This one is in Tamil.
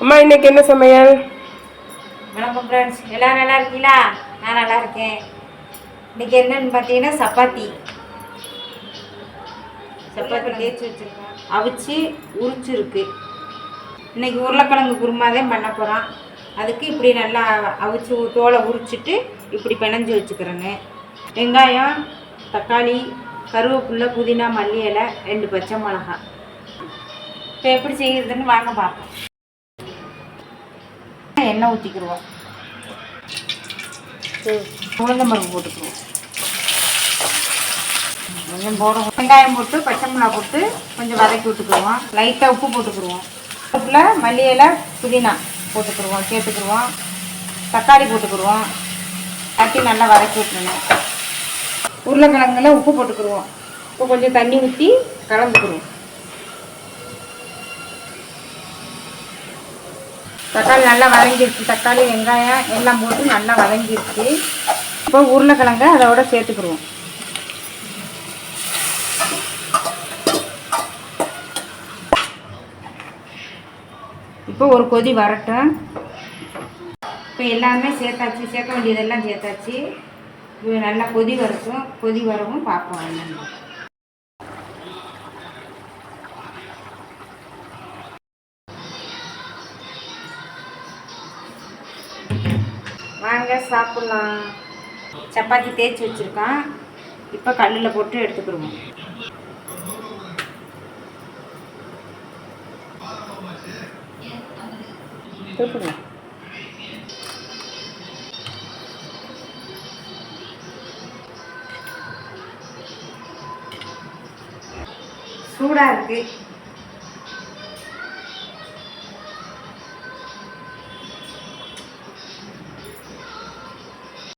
அம்மா இன்னைக்கு என்ன சமையல்? வணக்கம் ஃப்ரெண்ட்ஸ் எல்லாம் நல்லா இருக்கீங்களா? நான் நல்லா இருக்கேன். இன்னைக்கு என்னன்னு பார்த்தீங்கன்னா சப்பாத்தி. சப்பாத்தி தேய்ச்சி வச்சுருக்கேன். அவிச்சு உரிச்சிருக்கு. இன்னைக்கு உருளைக்கிழங்கு குருமா தான் பண்ண போகிறோம் அதுக்கு இப்படி நல்லா அவிச்சு தோலை உரிச்சிட்டு இப்படி பிணைஞ்சு வச்சுக்கிறேங்க. வெங்காயம் தக்காளி கருவேப்பில்லை புதினா மல்லி இலை ரெண்டு பச்சை மிளகாய். இப்போ எப்படி செய்கிறதுன்னு வாங்க பார்ப்போம் எண்ணெய் ஊற்றிக்கிடுவோம் உளுந்த பருப்பு போட்டுக்குருவோம். கொஞ்சம் போடுவோம் வெங்காயம் போட்டு பச்சை மிளகா போட்டு கொஞ்சம் வதக்கி விட்டுக்குருவோம். லைட்டாக உப்பு போட்டுக்குருவோம். உப்பில் மல்லியில் புதினா போட்டுக்குருவோம் சேர்த்துக்குருவோம். தக்காளி போட்டுக்குருவோம். தட்டி நல்லா வதக்கி விட்டுருணும் உருளைக்கிழங்குல உப்பு போட்டுக்குருவோம். இப்போ கொஞ்சம் தண்ணி ஊற்றி கலந்துக்குருவோம். தக்காளி நல்லா வதங்கிருச்சு. தக்காளி வெங்காயம் எல்லாம் போட்டு நல்லா வதங்கிருச்சு. இப்போ உருளைக்கிழங்க அதோட சேர்த்துக்கிடுவோம் இப்போ ஒரு கொதி வரட்டும். இப்போ எல்லாமே சேர்த்தாச்சு. சேர்க்க வேண்டியதெல்லாம் சேர்த்தாச்சு. நல்லா கொதி வரட்டும். கொதி வரவும் பார்ப்போம் வாங்க சாப்பிட்லாம். சப்பாத்தி தேய்ச்சி வச்சுருக்கோம் இப்போ கல்லில் போட்டு எடுத்துக்கிடுவோம். திருப்பிடுவோம் சூடாக இருக்குது